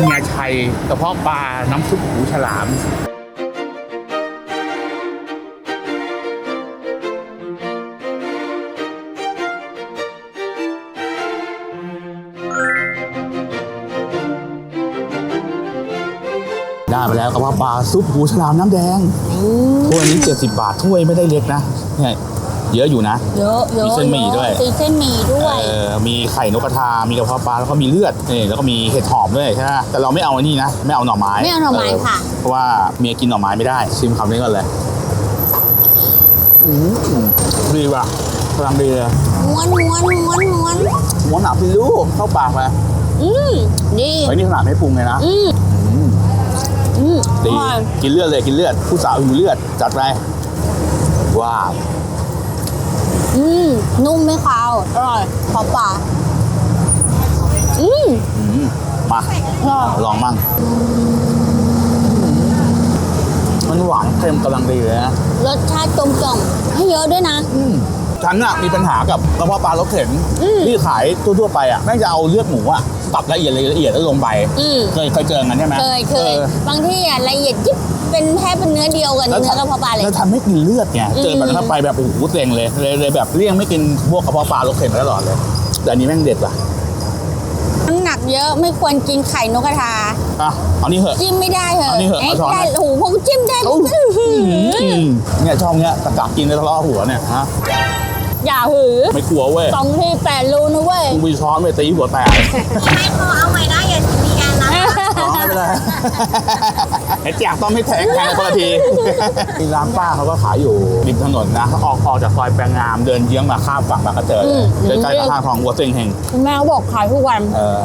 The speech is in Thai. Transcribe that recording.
เฮียชัยกระเพาะปลาน้ำซุปหูฉลามได้ไปแล้วกระเพาะปลาซุปหูฉลามน้ำแดงถ้วยนี้ 70 บาทถ้วยไม่ได้เล็กนะเนี่ยเยอะอยู่นะ เยอะเยอะมีเส้นหมี่ด้วยมีเส้นหมี่ด้วย เออ มีไข่นกกระทา มีกระเพาะปลาแล้วก็มีเลือดนี่แล้วก็มีเห็ดหอมด้วยใช่ไหมแต่เราไม่เอาอันนี้นะ ไม่เอาหน่อไม้ไม่เอาหน่อไม้ค่ะ เพราะว่าเมียกินหน่อไม้ไม่ได้ ชิมคำนี้ก่อนเลยอืมดีว่ะกำลังดีเลยม้วนม้วนม้วนม้วนหมูหนับพี่ลูกเข้าปากไปอืมดีเฮ้ยนี่ขนาดไม่ปรุงเลยนะอืมอืมอืมดีอร่อยกินเลือดเลยกินเลือดผู้สาวหิวเลือดจัดไปว้าว อืมนุ่มไม่คาวอร่อยขอป่าอืมอืมมาอร่อยลองมั่งมันหวานเค็มกำลังดีเลยนะรสชาติกลมกล่อมให้เยอะด้วยนะ อืม ฉันอะมีปัญหากับกระเพาะปลารสเข็นอืมที่ขายทั่วๆไปอะแม่งจะเอาเลือดหมูอะตัดละเอียดละเอียดแล้วลงไป อืมเคยเคยเจอกันใช่ไหมเคยเคยออบางที่อะละเอียดยิบเป็นแค่เป็นเนื้อเดียวกับแล้วเนื้อกระเพาะปลาเลยแล้วทำให้กินเลือดไงอืมเจอแบบนั้นเข้าไปแบบโอ้โหเซ็งเลยเลยเลยแบบเลี่ยงไม่กินพวกกระเพาะปลารสเข็นมาตลอดเลย แต่อันนี้แม่งเด็ดว่ะน้ำหนักเยอะไม่ควรกินไข่นกกระทา อะเอานี่เหอะ จิ้มไม่ได้เหรอเอานี่เหอะเอ๊ะเอาช้อนได้ให้โอ้โหพวกจิ้มได้โอ้อื้อหืออืมเนี่ยช่องเนี้ยตะกักกินแล้วทะเลาะหัวเนี่ยฮะอย่าหือไม่กลัวเว้ยสองทีแปดรูนะเว้ยกูมีช้อนไปตีหัวแตกให้พอเอาไว้ได้อย่ามีการนะอ๋อไม่เป็นไรไอ้แจกต้องไม่แทงแทงคนละทีมีร้านป้าเขาก็ขายอยู่ริมถนนนะออกออกจากซอยแปลงงามเดินเยื้องมาข้ามฝั่งบางกระเจอเลยอืมใกล้ๆกับห้างทองวัวเซ็งเฮงคุณแม่เขาบอกขายทุกวัน เออ